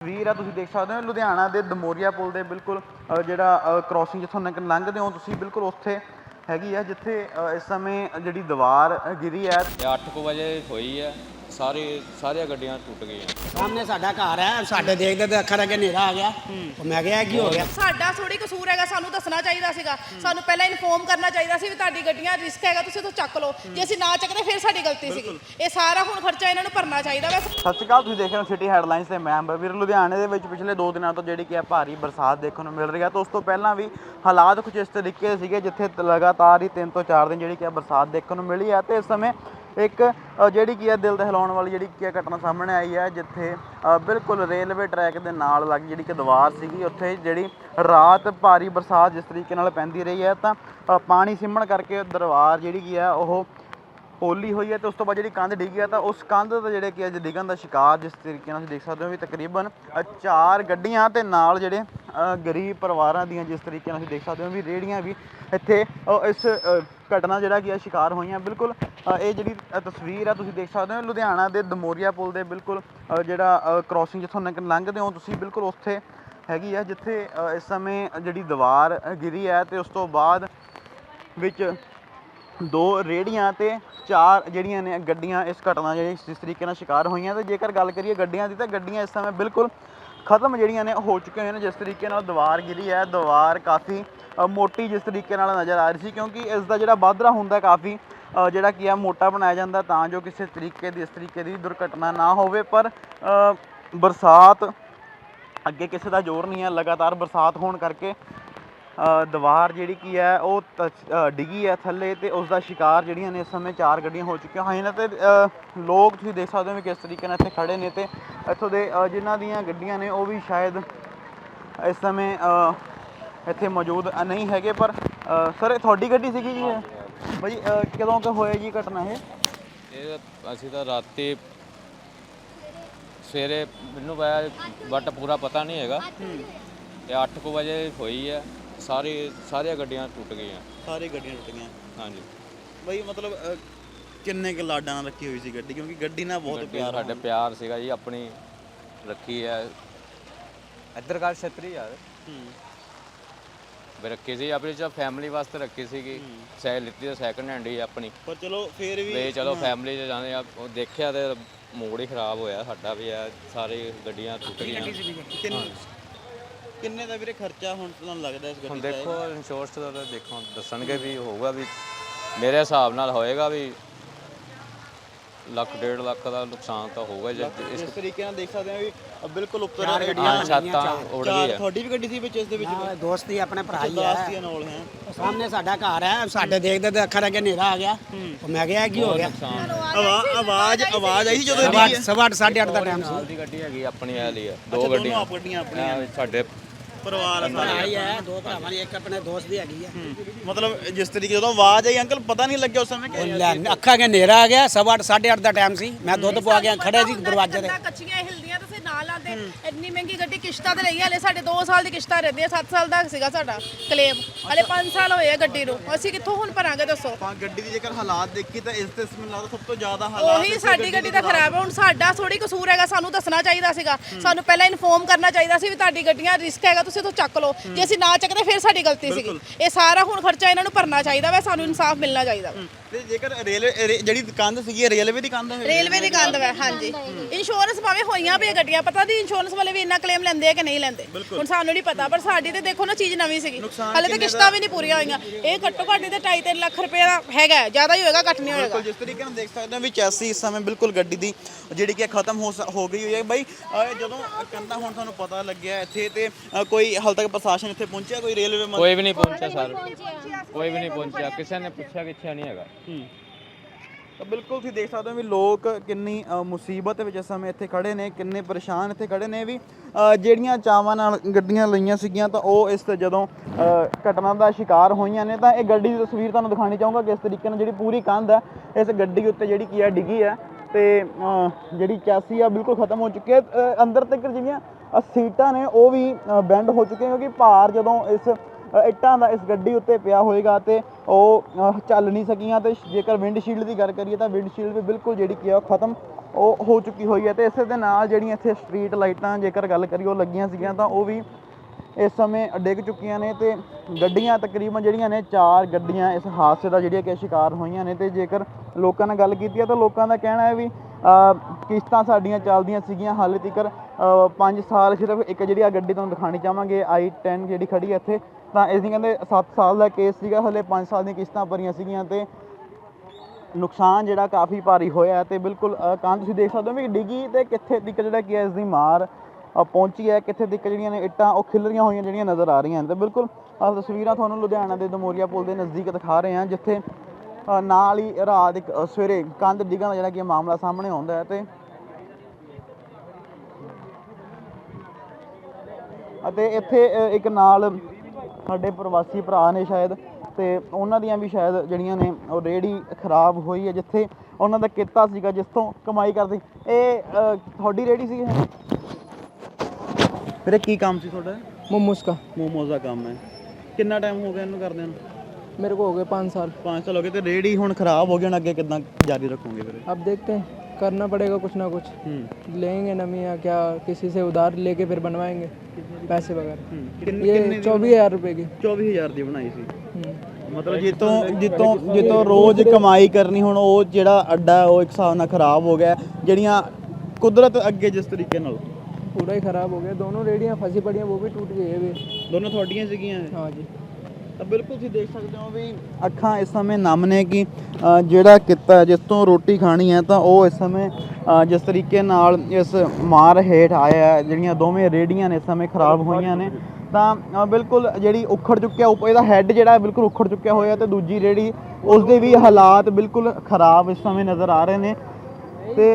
ਵੀਰ ਆ ਤੁਸੀਂ ਦੇਖ ਸਕਦੇ ਹੋ ਲੁਧਿਆਣਾ ਦੇ ਦਮੋਰੀਆ ਪੁਲ ਦੇ ਬਿਲਕੁਲ ਅ, ਜਿਹੜਾ ਕ੍ਰਾਸਿੰਗ ਜਿੱਥੋਂ ਨਿਕਲ ਲੰਘਦੇ ਹੋ ਤੁਸੀਂ ਬਿਲਕੁਲ ਉੱਥੇ ਹੈਗੀ ਆ ਜਿੱਥੇ ਅ, ਇਸ ਸਮੇਂ ਜਿਹੜੀ ਦੀਵਾਰ ਅ, ਗਿਰੀ ਹੈ। ਇਹ 8 ਵਜੇ ਹੋਈ ਹੈ। ਸਾਰੇ ਸਾਰੀਆਂ ਗੱਡੀਆਂ ਟੁੱਟ ਗਈਆਂ। ਸਾਹਮਣੇ ਸਾਡਾ ਘਰ ਹੈ ਸਾਡੇ ਦੇਖਦੇ ਤੇ ਅੱਖਰ ਅੱਗੇ ਹਨੇਰਾ ਆ ਗਿਆ। ਉਹ ਮੈਂ ਕਿਹਾ ਇਹ ਕੀ ਹੋ ਗਿਆ? ਸਾਡਾ ਥੋੜੀ ਕਸੂਰ ਹੈਗਾ ਸਾਨੂੰ ਦੱਸਣਾ ਚਾਹੀਦਾ ਸੀਗਾ। ਸਾਨੂੰ ਪਹਿਲਾਂ ਇਨਫੋਰਮ ਕਰਨਾ ਚਾਹੀਦਾ ਸੀ ਵੀ ਤੁਹਾਡੀ ਗੱਡੀਆਂ ਰਿਸਕ ਹੈਗਾ ਤੁਸੀਂ ਤੋਂ ਚੱਕ ਲਓ। ਜੇ ਅਸੀਂ ਨਾ ਚੱਕਦੇ ਫਿਰ ਸਾਡੀ ਗਲਤੀ ਸੀਗੀ। ਇਹ ਸਾਰਾ ਹੁਣ ਖਰਚਾ ਇਹਨਾਂ ਨੂੰ ਭਰਨਾ ਚਾਹੀਦਾ ਵੈ। ਸਤਿ ਸ਼੍ਰੀ ਅਕਾਲ ਤੁਸੀਂ ਦੇਖ ਰਹੇ ਹੋ ਸਿਟੀ ਹੈਡਲਾਈਨਸ ਤੇ ਮੈਂ ਅੰਬਰ ਵੀਰ ਲੁਧਿਆਣੇ ਦੇ ਵਿੱਚ ਪਿਛਲੇ 2 ਦਿਨਾਂ ਤੋਂ ਜਿਹੜੀ ਕਿ ਹੈ ਭਾਰੀ ਬਰਸਾਤ ਦੇਖਣ ਨੂੰ ਮਿਲ ਰਹੀ ਹੈ ਤਾਂ ਉਸ ਤੋਂ ਪਹਿਲਾਂ ਵੀ ਹਾਲਾਤ ਕੁਝ ਇਸ ਤਰੀਕੇ ਦੇ ਸੀਗੇ ਜਿੱਥੇ ਲਗਾਤਾਰ ਹੀ 3 ਤੋਂ 4 ਦਿਨ ਜਿਹੜੀ ਕਿ ਹੈ ਬਰਸਾਤ ਦੇਖਣ ਨੂੰ ਮਿਲੀ ਹੈ ਤੇ ਇਸ ਸਮੇਂ ਇੱਕ ਜਿਹੜੀ ਕੀ ਹੈ ਦਿਲ ਦਹਿਲਾਉਣ ਵਾਲੀ ਜਿਹੜੀ ਕੀ ਹੈ ਘਟਨਾ ਸਾਹਮਣੇ ਆਈ ਹੈ ਜਿੱਥੇ ਬਿਲਕੁਲ ਰੇਲਵੇ ਟਰੈਕ ਦੇ ਨਾਲ ਲੱਗ ਜਿਹੜੀ ਕਿ ਦੀਵਾਰ ਸੀਗੀ, ਉੱਥੇ ਜਿਹੜੀ ਰਾਤ ਭਾਰੀ ਬਰਸਾਤ ਜਿਸ ਤਰੀਕੇ ਨਾਲ ਪੈਂਦੀ ਰਹੀ ਹੈ, ਤਾਂ ਪਾਣੀ ਸਿੰਮਣ ਕਰਕੇ ਦਰਵਾਰ ਜਿਹੜੀ ਕੀ ਹੈ ਉਹ ਪੋਲੀ ਹੋਈ ਹੈ ਤੇ ਉਸ ਤੋਂ ਬਾਅਦ ਜਿਹੜੀ ਕੰਧ ਡਿੱਗੀ ਹੈ ਤਾਂ ਉਸ ਕੰਧ ਦਾ ਜਿਹੜੇ ਕਿ ਅੱਜ ਡਿੱਗਣ ਦਾ ਸ਼ਿਕਾਰ ਜਿਸ ਤਰੀਕੇ ਨਾਲ ਤੁਸੀਂ ਦੇਖ ਸਕਦੇ ਹੋ ਵੀ ਤਕਰੀਬਨ ਚਾਰ ਗੱਡੀਆਂ ਤੇ ਨਾਲ ਜਿਹੜੇ ਗਰੀਬ ਪਰਿਵਾਰਾਂ ਦੀਆਂ ਜਿਸ ਤਰੀਕੇ ਨਾਲ ਤੁਸੀਂ ਦੇਖ ਸਕਦੇ ਹੋ ਵੀ ਰੇੜੀਆਂ ਵੀ ਇੱਥੇ ਇਸ ਘਟਨਾ ਜਿਹੜਾ ਕੀ ਆ ਸ਼ਿਕਾਰ ਹੋਈਆਂ। ਬਿਲਕੁਲ ਇਹ ਜਿਹੜੀ ਤਸਵੀਰ ਆ ਤੁਸੀਂ ਦੇਖ ਸਕਦੇ ਹੋ ਲੁਧਿਆਣਾ ਦੇ ਦਮੋਰੀਆ ਪੁਲ ਦੇ ਬਿਲਕੁਲ ਜਿਹੜਾ ਕ੍ਰਾਸਿੰਗ ਜਿੱਥੋਂ ਨਿਕਲ ਲੰਘਦੇ ਹੋ ਤੁਸੀਂ ਬਿਲਕੁਲ ਉੱਥੇ ਹੈਗੀ ਆ, ਜਿੱਥੇ ਇਸ ਸਮੇਂ ਜਿਹੜੀ ਦੀਵਾਰ ਗਿਰੀ ਹੈ ਤੇ ਉਸ ਤੋਂ ਬਾਅਦ ਵਿੱਚ ਦੋ ਰੇੜੀਆਂ ਤੇ ਚਾਰ ਜਿਹੜੀਆਂ ਨੇ ਗੱਡੀਆਂ ਇਸ ਘਟਨਾ ਜਿਹੜੀ ਜਿਸ ਤਰੀਕੇ ਨਾਲ ਸ਼ਿਕਾਰ ਹੋਈਆਂ ਤੇ ਜੇਕਰ ਗੱਲ ਕਰੀਏ ਗੱਡੀਆਂ ਦੀ ਤਾਂ ਗੱਡੀਆਂ ਇਸ ਸਮੇਂ ਬਿਲਕੁਲ ਖਤਮ ਜਿਹੜੀਆਂ ਨੇ ਹੋ ਚੁੱਕੀਆਂ ਹੋਈਆਂ ਨੇ, ਜਿਸ ਤਰੀਕੇ ਨਾਲ ਦੀਵਾਰ ਗਿਰੀ ਹੈ, ਦੀਵਾਰ ਕਾਫੀ ਮੋਟੀ ਜਿਸ ਤਰੀਕੇ ਨਾਲ ਨਜ਼ਰ ਆ ਰਹੀ ਸੀ ਕਿਉਂਕਿ ਇਸ ਦਾ ਜਿਹੜਾ ਬਾਦਰਾ ਹੁੰਦਾ ਕਾਫੀ ਜਿਹੜਾ ਕੀ ਆ ਮੋਟਾ ਬਣਾਇਆ ਜਾਂਦਾ ਤਾਂ ਜੋ ਕਿਸੇ ਤਰੀਕੇ ਦੀ, ਇਸ ਤਰੀਕੇ ਦੀ ਦੁਰਘਟਨਾ ਨਾ ਹੋਵੇ, ਪਰ ਬਰਸਾਤ ਅੱਗੇ ਕਿਸੇ ਦਾ ਜ਼ੋਰ ਨਹੀਂ ਹੈ, ਲਗਾਤਾਰ ਬਰਸਾਤ ਹੋਣ ਕਰਕੇ ਦੀਵਾਰ ਜਿਹੜੀ ਕੀ ਹੈ ਉਹ ਤ- ਡਿੱਗੀ ਹੈ ਥੱਲੇ ਤੇ ਉਸ ਦਾ ਸ਼ਿਕਾਰ ਜਿਹੜੀਆਂ ਨੇ ਇਸ ਸਮੇਂ ਚਾਰ ਗੱਡੀਆਂ ਹੋ ਚੁੱਕੀਆਂ ਹੋਈਆਂ ਨੇ ਤੇ ਅ, ਲੋਕ ਤੁਸੀਂ ਦੇਖ ਸਕਦੇ ਹੋ ਵੀ ਕਿਸ ਤਰੀਕੇ ਨਾਲ ਇੱਥੇ ਖੜੇ ਨੇ ਤੇ ਇੱਥੋਂ ਦੇ ਅ, ਜਿਨ੍ਹਾਂ ਦੀਆਂ ਗੱਡੀਆਂ ਨੇ ਉਹ ਵੀ ਸ਼ਾਇਦ ਇਸ ਸਮੇਂ ਅ, ਇੱਥੇ ਮੌਜੂਦ ਅ, ਨਹੀਂ ਹੈਗੇ ਪਰ ਅ, ਸਰ ਇਹ ਤੁਹਾਡੀ ਗੱਡੀ ਸੀਗੀ ਜੀ ਇਹ? ਬਾਈ ਅ, ਕਦੋਂ ਕੁ ਹੋਇਆ ਜੀ ਘਟਨਾ ਇਹ? ਇਹ ਅਸੀਂ ਤਾਂ ਰਾਤੀ ਸਵੇਰੇ ਮੈਨੂੰ ਪਾਇਆ ਬਟ ਪੂਰਾ ਪਤਾ ਨਹੀਂ ਹੈਗਾ। ਇਹ 8 ਵਜੇ ਹੋਈ ਹੈ। ਸਾਰੇ ਸਾਰੀਆਂ ਗੱਡੀਆਂ ਟੁੱਟ ਗਈਆਂ। ਸਾਰੀ ਗੱਡੀਆਂ ਟੁੱਟ ਗਈਆਂ। ਹਾਂਜੀ। ਬਾਈ ਮਤਲਬ ਕਿੰਨੇ ਕੁ ਲਾਡਾਂ ਨਾਲ ਰੱਖੀ ਹੋਈ ਸੀ ਗੱਡੀ? ਕਿਉਂਕਿ ਗੱਡੀ ਨਾਲ ਬਹੁਤ ਗੱਡੀ ਪਿਆਰ ਸਾਡੇ ਪਿਆਰ ਸੀਗਾ ਜੀ ਆਪਣੀ ਰੱਖੀ ਹੈ। ਇੱਧਰ ਗੱਲ ਛਤਰੀ ਯਾਰ ਵੀ ਰੱਖੀ ਸੀ ਆਪਣੀ ਚ ਫੈਮਿਲੀ ਵਾਸਤੇ ਰੱਖੀ ਸੀਗੀ। ਸਾਈਕਲ ਲਿੱਤੀ ਤਾਂ ਸੈਕੰਡ ਹੈਂਡ ਹੀ ਆਪਣੀ। ਪਰ ਚਲੋ ਫੇਰ ਵੀ ਵੀ ਚਲੋ ਫੈਮਿਲੀ ਚ ਜਾਂਦੇ ਆ ਉਹ ਦੇਖਿਆ ਤੇ ਮੂਡ ਹੀ ਖਰਾਬ ਹੋਇਆ ਸਾਡਾ ਵੀ ਆ ਸਾਰੇ ਗੱਡੀਆਂ ਟੁੱਟ ਗਈਆਂ। ਕਿੰਨੇ ਦਾ ਵੀਰੇ ਖਰਚਾ ਹੁਣ ਤੁਹਾਨੂੰ ਲੱਗਦਾ ਇਸ ਹੁਣ ਗੱਡੀ ਦਾ ਦੇਖੋ ਇੰਸ਼ੋਰੈਂਸ ਦਾ ਤਾਂ ਦੇਖੋ ਦੱਸਣਗੇ ਵੀ ਹੋਊਗਾ ਵੀ ਮੇਰੇ ਹਿਸਾਬ ਨਾਲ ਹੋਏਗਾ ਵੀ ਲੱਖ ਡੇਢ ਲੱਖ ਦਾ ਨੁਕਸਾਨ ਤਾਂ ਹੋਊਗਾ ਜੇ ਇਸ ਇਸ ਤਰੀਕੇ ਨਾਲ ਦੇਖ ਸਕਦੇ ਹਾਂ ਵੀ ਅ, ਬਿਲਕੁਲ ਉੱਪਰ ਚਾਰ ਹਾਂ ਛੱਤਾਂ ਉੜ ਚਾਰ। ਆ। ਤੁਹਾਡੀ ਵੀ ਗੱਡੀ ਸੀ ਵਿੱਚ ਇਸ ਦੇ ਵਿੱਚ ਹਾਂ, ਦੋਸਤ ਹੀ ਆਪਣੇ ਭਰਾ ਹੀ ਦਾਸ ਹੈ ਦੀ ਨਾਲ ਹੈ। ਸਾਹਮਣੇ ਸਾਡਾ ਘਰ ਹੈ ਸਾਡੇ ਦੇਖਦੇ ਤੇ ਅੱਖਰ ਅੱਗੇ ਹਨੇਰਾ ਆ ਗਿਆ। ਉਹ ਮੈਂ ਕਿਹਾ ਇਹ ਕੀ ਹੋ ਗਿਆ? ਨੁਕਸਾਨ ਆਵਾਜ਼ ਆਵਾਜ਼ ਆਈ ਸੀ ਜਦੋਂ ਸਵਾ ਅੱਠ- ਸਵਾ ਅੱਠ, ਸਾਢੇ ਅੱਠ ਦਾ ਟਾਈਮ ਸੀ। ਦੀ ਗੱਡੀ ਹੈਗੀ ਆਪਣੀ ਆ। ਲਈ ਆ ਦੋ ਗੱਡੀਆਂ। ਆਪ ਗੱਡੀਆਂ ਆਪਣੀਆਂ। ਆਹ ਸਾਡੇ ਪਰਿਵਾਰ ਆ ਸਾਰਾ। ਭਰਾ ਹੀ ਦੋ ਭਰਾਵਾਂ ਦੀ ਇੱਕ ਆਪਣੇ ਦੋਸਤ ਦੀ ਹੈਗੀ ਹੈ। ਮਤਲਬ ਜਿਸ ਤਰੀਕੇ ਜਦੋਂ ਆਵਾਜ਼ ਆਈ ਅੰਕਲ ਪਤਾ ਨਹੀਂ ਲੱਗਿਆ ਉਸ ਸਮੇਂ ਉਹ ਕਿ ਲੈ, ਅੱਖਾਂ ਅੱਗੇ ਹਨੇਰਾ ਆ ਗਿਆ ਸਵਾ ਅੱਠ, ਸਾਢੇ ਅੱਠ ਦਾ ਟਾਈਮ ਸੀ। ਮੈਂ ਦੁੱਧ ਪਵਾ ਗਿਆ ਖੜੇ ਸੀ ਦਰਵਾਜ਼ੇ ਤੇ। ਕੰਧਾਂ ਕੱਚੀਆਂ ਹਿਲਦੀਆਂ ਨਾਲ ਆਂਦੇ ਇੰਨੀ ਮਹਿੰਗੀ ਗੱਡੀ ਕਿਸ਼ਤਾਂ ਤੇ ਲਈ ਹਲੇ ਸਾਡੇ 2 ਸਾਲ ਦੀ ਕਿਸ਼ਤਾਂ ਰਹਿੰਦੀਆਂ 7 ਸਾਲ ਦਾ ਸੀਗਾ ਸਾਡਾ ਕਲੇਮ ਹਲੇ 5 ਸਾਲ ਹੋਏ ਆ ਗੱਡੀ ਨੂੰ। ਅਸੀਂ ਕਿੱਥੋਂ ਹੁਣ ਭਰਾਂਗੇ ਦੱਸੋ? ਆਪਾਂ ਗੱਡੀ ਦੀ ਜੇਕਰ ਹਾਲਾਤ ਦੇਖੀ ਤਾਂ ਇਸ ਤੇ ਮੈਨੂੰ ਲੱਗਦਾ ਸਭ ਤੋਂ ਜ਼ਿਆਦਾ ਹਾਲਾਤ ਉਹੀ ਇਸੇ ਸਾਡੀ ਗੱਡੀ ਦਾ ਖਰਾਬ ਹੈ ਹੁਣ ਸਾਡਾ ਥੋੜੀ ਕਸੂਰ ਹੈਗਾ ਸਾਨੂੰ ਦੱਸਣਾ ਚਾਹੀਦਾ ਸੀਗਾ। ਸਾਨੂੰ ਪਹਿਲਾਂ ਇਨਫੋਰਮ ਕਰਨਾ ਚਾਹੀਦਾ ਸੀ ਵੀ ਤੁਹਾਡੀ ਗੱਡੀਆਂ ਰਿਸਕ ਹੈਗਾ ਤੁਸੀਂ ਤੋਂ ਚੱਕ ਲਓ। ਜੇ ਅਸੀਂ ਨਾ ਚੱਕਦੇ ਫਿਰ ਸਾਡੀ ਗਲਤੀ ਸੀਗੀ। ਇਹ ਸਾਰਾ ਹੁਣ ਖਰਚਾ ਇਹਨਾਂ ਨੂੰ ਭਰਨਾ ਚਾਹੀਦਾ ਵੈ ਸਾਨੂੰ ਇਨਸਾਫ ਮਿਲਣਾ ਚਾਹੀਦਾ। ਵਾ। ਤੇ ਜੇਕਰ ਰੇਲਵੇ ਰੇ- ਜਿਹੜੀ ਕੰਧ ਸੀਗੀ ਇਹ ਰੇਲਵੇ ਦੀ ਕੰਧ ਹੈ? ਰੇਲਵੇ ਦੀ ਕੰਧ ਵੈ ਹਾਂਜੀ। ਇੰਸ਼ੋਰੈਂਸ ਭਾਵੇਂ ਹੋਈਆਂ ਵੀ ਗੱਡੀਆਂ ਪਤਾ ਦੀ ਇੰਸ਼ੋਰੈਂਸ ਵਾਲੇ ਵੀ ਇੰਨਾ ਕਲੇਮ ਲੈਂਦੇ ਆ ਕਿ ਨਹੀਂ ਲੈਂਦੇ। ਹੁਣ ਸਾਨੂੰ ਨਹੀਂ ਪਤਾ ਪਰ ਸਾਡੀ ਤੇ ਦੇਖੋ ਨਾ ਚੀਜ਼ ਨਵੀਂ ਸੀਗੀ। ਹਲੇ ਤਾਂ ਕਿਸ਼ਤਾਂ ਵੀ ਨਹੀਂ ਪੂਰੀਆਂ ਹੋਈਆਂ। ਇਹ ਘੱਟੋ ਘੱਟ ਤੇ 2.5 ਲੱਖ ਰੁਪਏ ਦਾ ਹੈਗਾ ਹੈ, ਜ਼ਿਆਦਾ ਹੀ ਹੋਏਗਾ ਘੱਟ ਨਹੀਂ ਹੋਏਗਾ। ਬਿਲਕੁਲ ਜਿਸ ਤਰੀਕੇ ਨਾਲ ਦੇਖ ਸਕਦੇ ਹਾਂ ਵੀ ਚੈਸੀ ਇਸ ਸਮੇਂ ਬਿਲਕੁਲ ਗੱਡੀ ਦੀ ਜਿਹੜੀ ਕਿ ਖਤਮ ਹੋ ਗਈ ਹੋਈ ਹੈ। ਬਾਈ ਜਦੋਂ ਕੰਧਾ ਹੁਣ ਤੁਹਾਨੂੰ ਪਤਾ ਲੱਗਿਆ ਇੱਥੇ ਤੇ ਕੋਈ ਹਾਲ ਤੱਕ ਪ੍ਰਸ਼ਾਸਨ ਇੱਥੇ ਪਹੁੰਚਿਆ ਕੋਈ ਰੇਲਵੇ ਮੰਤਰੀ? ਕੋਈ ਵੀ ਨਹੀਂ ਪਹੁੰਚਿਆ ਸਰ। ਕੋਈ ਵੀ ਨਹੀਂ ਪਹੁੰਚਿਆ। ਕਿਸੇ ਨੇ ਪੁੱਛਿਆ ਕਿੱਛਿਆ ਨਹੀਂ ਹੈਗਾ। ਤਾਂ ਬਿਲਕੁਲ ਤੁਸੀਂ ਦੇਖ ਸਕਦੇ ਹੋ ਵੀ ਲੋਕ ਕਿੰਨੀ ਅ, ਮੁਸੀਬਤ ਵਿੱਚ ਇਸ ਸਮੇਂ ਇੱਥੇ ਖੜੇ ਨੇ ਕਿੰਨੇ ਪਰੇਸ਼ਾਨ ਇੱਥੇ ਖੜੇ ਨੇ ਵੀ ਅ, ਜਿਹੜੀਆਂ ਚਾਵਾਂ ਨਾਲ ਗੱਡੀਆਂ ਲਈਆਂ ਸੀਗੀਆਂ ਤਾਂ ਉਹ ਇਸ ਜਦੋਂ ਅ, ਘਟਨਾ ਦਾ ਸ਼ਿਕਾਰ ਹੋਈਆਂ ਨੇ ਤਾਂ ਇਹ ਗੱਡੀ ਦੀ ਤਸਵੀਰ ਤੁਹਾਨੂੰ ਦਿਖਾਣੀ ਚਾਹੂੰਗਾ ਕਿਸ ਤਰੀਕੇ ਨਾਲ ਜਿਹੜੀ ਪੂਰੀ ਕੰਧ ਹੈ ਇਸ ਗੱਡੀ ਉੱਤੇ ਜਿਹੜੀ ਕੀ ਹੈ ਡਿੱਗੀ ਹੈ ਤੇ ਅ, ਜਿਹੜੀ ਚੈਸੀ ਆ ਬਿਲਕੁਲ ਖਤਮ ਹੋ ਚੁੱਕੀ ਹੈ ਅ, ਅੰਦਰ ਤੱਕ ਜਿਹੜੀਆਂ ਅ, ਸੀਟਾਂ ਨੇ ਉਹ ਵੀ ਬੈਂਡ ਹੋ ਚੁੱਕੀਆਂ ਕਿਉਂਕਿ ਭਾਰ ਜਦੋਂ ਇਸ ਇੱਟਾਂ ਦਾ ਇਸ ਗੱਡੀ ਉੱਤੇ ਪਿਆ ਹੋਏਗਾ ਤੇ ਉਹ ਚੱਲ ਨਹੀਂ ਸਕੀਆਂ ਤੇ ਜੇਕਰ ਵਿੰਡਸ਼ੀਲਡ ਦੀ ਗੱਲ ਕਰੀਏ ਤਾਂ ਵਿੰਡਸ਼ੀਲਡ ਵੀ ਬਿਲਕੁਲ ਜਿਹੜੀ ਕੀ ਆ ਉਹ ਖਤਮ ਉਹ ਹੋ ਚੁੱਕੀ ਹੋਈ ਹੈ ਤੇ ਇਸੇ ਦੇ ਨਾਲ ਜਿਹੜੀਆਂ ਇੱਥੇ ਸਟਰੀਟ ਲਾਈਟਾਂ ਜੇਕਰ ਗੱਲ ਕਰੀਏ ਉਹ ਲੱਗੀਆਂ ਸੀਗੀਆਂ ਤਾਂ ਉਹ ਵੀ ਇਸ ਸਮੇਂ ਡਿੱਗ ਚੁੱਕੀਆਂ ਨੇ ਤੇ ਗੱਡੀਆਂ ਤਕਰੀਬਨ ਜਿਹੜੀਆਂ ਨੇ ਚਾਰ ਗੱਡੀਆਂ ਇਸ ਹਾਦਸੇ ਦਾ ਜਿਹੜੀਆਂ ਕਿ ਸ਼ਿਕਾਰ ਹੋਈਆਂ ਨੇ ਤੇ ਜੇਕਰ ਲੋਕਾਂ ਨਾਲ ਗੱਲ ਕੀਤੀ ਹੈ ਤਾਂ ਲੋਕਾਂ ਦਾ ਕਹਿਣਾ ਹੈ ਵੀ ਕਿਸ਼ਤਾਂ ਸਾਡੀਆਂ ਚੱਲਦੀਆਂ ਸੀਗੀਆਂ ਹਾਲੇ ਤੱਕ 5 ਸਾਲ ਸਿਰਫ ਇੱਕ ਜਿਹੜੀ ਆ ਗੱਡੀ ਤੁਹਾਨੂੰ ਦਿਖਾਣੀ ਚਾਹਾਂਗੇ i10 ਜਿਹੜੀ ਖੜੀ ਹੈ ਇੱਥੇ, ਤਾਂ ਇਸ ਦੀ ਕਹਿੰਦੇ 7 ਸਾਲ ਦਾ ਕੇਸ ਸੀਗਾ, ਹਲੇ 5 ਸਾਲ ਦੀਆਂ ਕਿਸ਼ਤਾਂ ਭਰੀਆਂ ਸੀਗੀਆਂ ਤੇ ਨੁਕਸਾਨ ਜਿਹੜਾ ਕਾਫੀ ਭਾਰੀ ਹੋਇਆ ਹੈ ਤੇ ਬਿਲਕੁਲ ਕਾਂ ਤੁਸੀਂ ਦੇਖ ਸਕਦੇ ਹੋ ਵੀ ਡਿੱਗੀ ਤੇ ਕਿੱਥੇ ਤੱਕ ਜਿਹੜਾ ਕੀ ਹੈ ਇਸ ਦੀ ਮਾਰ ਪਹੁੰਚੀ ਹੈ, ਕਿੱਥੇ ਤੱਕ ਜਿਹੜੀਆਂ ਨੇ ਇੱਟਾਂ, ਉਹ ਖਿਲਰੀਆਂ ਹੋਈਆਂ ਜਿਹੜੀਆਂ ਨਜ਼ਰ ਆ ਰਹੀਆਂ ਨੇ। ਤੇ ਬਿਲਕੁਲ ਤਸਵੀਰਾਂ ਤੁਹਾਨੂੰ ਲੁਧਿਆਣਾ ਦੇ ਦਮੋਰੀਆ ਪੁਲ ਦੇ ਨਜ਼ਦੀਕ ਦਿਖਾ ਰਹੇ ਹਾਂ, ਜਿੱਥੇ ਨਾਲ ਹੀ ਰਾਤ ਸਵੇਰੇ ਕੰਧ ਡਿੱਗਣ ਦਾ ਜਿਹੜਾ ਕਿ ਮਾਮਲਾ ਸਾਹਮਣੇ ਆਉਂਦਾ ਹੈ ਤੇ ਅਤੇ ਇੱਥੇ ਇੱਕ ਨਾਲ ਸਾਡੇ ਪ੍ਰਵਾਸੀ ਭਰਾ ਨੇ ਸ਼ਾਇਦ ਤੇ ਉਹਨਾਂ ਦੀਆਂ ਵੀ ਸ਼ਾਇਦ ਜਿਹੜੀਆਂ ਨੇ ਉਹ ਰੇੜੀ ਖਰਾਬ ਹੋਈ ਹੈ ਜਿੱਥੇ ਉਹਨਾਂ ਦਾ ਕਿੱਤਾ ਸੀਗਾ ਜਿਸ ਤੋਂ ਕਮਾਈ ਕਰਦੇ। ਇਹ ਤੁਹਾਡੀ ਰੇੜੀ ਸੀ ਫਿਰ ਕੀ ਕੰਮ ਸੀ ਤੁਹਾਡਾ? ਮੋਮੋਸ ਦਾ। ਮੋਮੋਸ ਦਾ ਕੰਮ ਹੈ। ਕਿੰਨਾ ਟਾਈਮ ਹੋ ਗਿਆ ਇਹਨੂੰ ਕਰਦਿਆਂ ਨੂੰ? मेरे को हो गए पाँच साल 5 ਸਾਲ ਹੋ ਗਏ ਤੇ ਰੇੜੀ ਹੁਣ ਖਰਾਬ ਹੋ ਗਈ ਹੁਣ ਅੱਗੇ ਕਿੱਦਾਂ ਜਾਰੀ ਰੱਖੋਗੇ ਵੀਰੇ अब देखते हैं करना पड़ेगा कुछ ना कुछ ਹੂੰ लेंगे नमी या क्या किसी से उधार लेके फिर बनवाएंगे पैसे वगैरह ਕਿੰਨੇ ये चौबीस हजार रुपये की 24000 ਦੀ ਬਣਾਈ ਸੀ हम्म। ਮਤਲਬ ਜਿੱਤੋਂ ਜਿੱਤੋਂ ਜਿੱਤੋਂ ਰੋਜ਼ ਕਮਾਈ ਕਰਨੀ ਹੁਣ ਉਹ ਜਿਹੜਾ ਅੱਡਾ ਹੈ, ਉਹ ਇੱਕ ਹਿਸਾਬ ਨਾਲ ਖਰਾਬ ਹੋ ਗਿਆ ਹੈ। ਜਿਹੜੀਆਂ ਕੁਦਰਤ ਅੱਗੇ ਜਿਸ ਤਰੀਕੇ ਨਾਲ पूरा ही ख़राब हो गया दोनों रेडियाँ फंसी पड़ी हैं वो भी टूट गई है भी ਦੋਨੋਂ ਤੁਹਾਡੀਆਂ ਸੀਗੀਆਂ ਇਹ? हाँ जी ਤਾਂ ਬਿਲਕੁਲ ਤੁਸੀਂ ਦੇਖ ਸਕਦੇ ਹੋ ਵੀ ਅੱਖਾਂ ਇਸ ਸਮੇਂ ਨਮ ਨੇ ਕਿ ਜਿਹੜਾ ਕਿੱਤਾ ਜਿਸ ਤੋਂ ਰੋਟੀ ਖਾਣੀ ਹੈ, ਤਾਂ ਉਹ ਇਸ ਸਮੇਂ ਜਿਸ ਤਰੀਕੇ ਨਾਲ ਇਸ ਮਾਰ ਹੇਠ ਆਇਆ ਜਿਹੜੀਆਂ ਦੋਵੇਂ ਰੇੜੀਆਂ ਨੇ ਇਸ ਸਮੇਂ ਖਰਾਬ ਹੋਈਆਂ ਨੇ, ਤਾਂ ਬਿਲਕੁਲ ਜਿਹੜੀ ਉਖੜ ਚੁੱਕਿਆ, ਉੱਪ- ਇਹਦਾ ਹੈੱਡ ਜਿਹੜਾ ਬਿਲਕੁਲ ਉਖੜ ਚੁੱਕਿਆ ਹੋਇਆ ਤੇ ਦੂਜੀ ਰੇੜੀ ਉਸ ਦੇ ਵੀ ਹਾਲਾਤ ਬਿਲਕੁਲ ਖਰਾਬ ਇਸ ਸਮੇਂ ਨਜ਼ਰ ਆ ਰਹੇ ਨੇ ਤੇ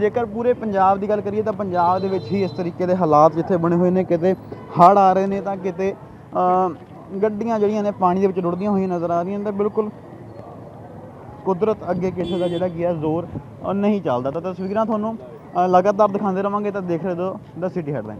ਜੇਕਰ ਪੂਰੇ ਪੰਜਾਬ ਦੀ ਗੱਲ ਕਰੀਏ, ਤਾਂ ਪੰਜਾਬ ਦੇ ਵਿੱਚ ਹੀ ਇਸ ਤਰੀਕੇ ਦੇ ਹਾਲਾਤ ਜਿੱਥੇ ਬਣੇ ਹੋਏ ਨੇ, ਕਿਤੇ ਹੜ੍ਹ ਆ ਰਹੇ ਨੇ, ਤਾਂ ਕਿਤੇ ਗੱਡੀਆਂ ਜਿਹੜੀਆਂ ਨੇ ਪਾਣੀ ਦੇ ਵਿੱਚ ਰੁੜਦੀਆਂ ਹੋਈਆਂ ਨਜ਼ਰ ਆ ਰਹੀਆਂ ਨੇ, ਤਾਂ ਬਿਲਕੁਲ ਕੁਦਰਤ ਅੱਗੇ ਕਿਸੇ ਦਾ ਜਿਹੜਾ ਕੀ ਹੈ ਜ਼ੋਰ ਨਹੀਂ ਚੱਲਦਾ। ਤਾਂ ਤਸਵੀਰਾਂ ਤੁਹਾਨੂੰ ਲਗਾਤਾਰ ਦਿਖਾਉਂਦੇ ਰਵਾਂਗੇ, ਤਾਂ ਦੇਖ ਰਹੇ ਹੋ ਦ ਸਿਟੀ ਹੈਡਲਾਈਨਸ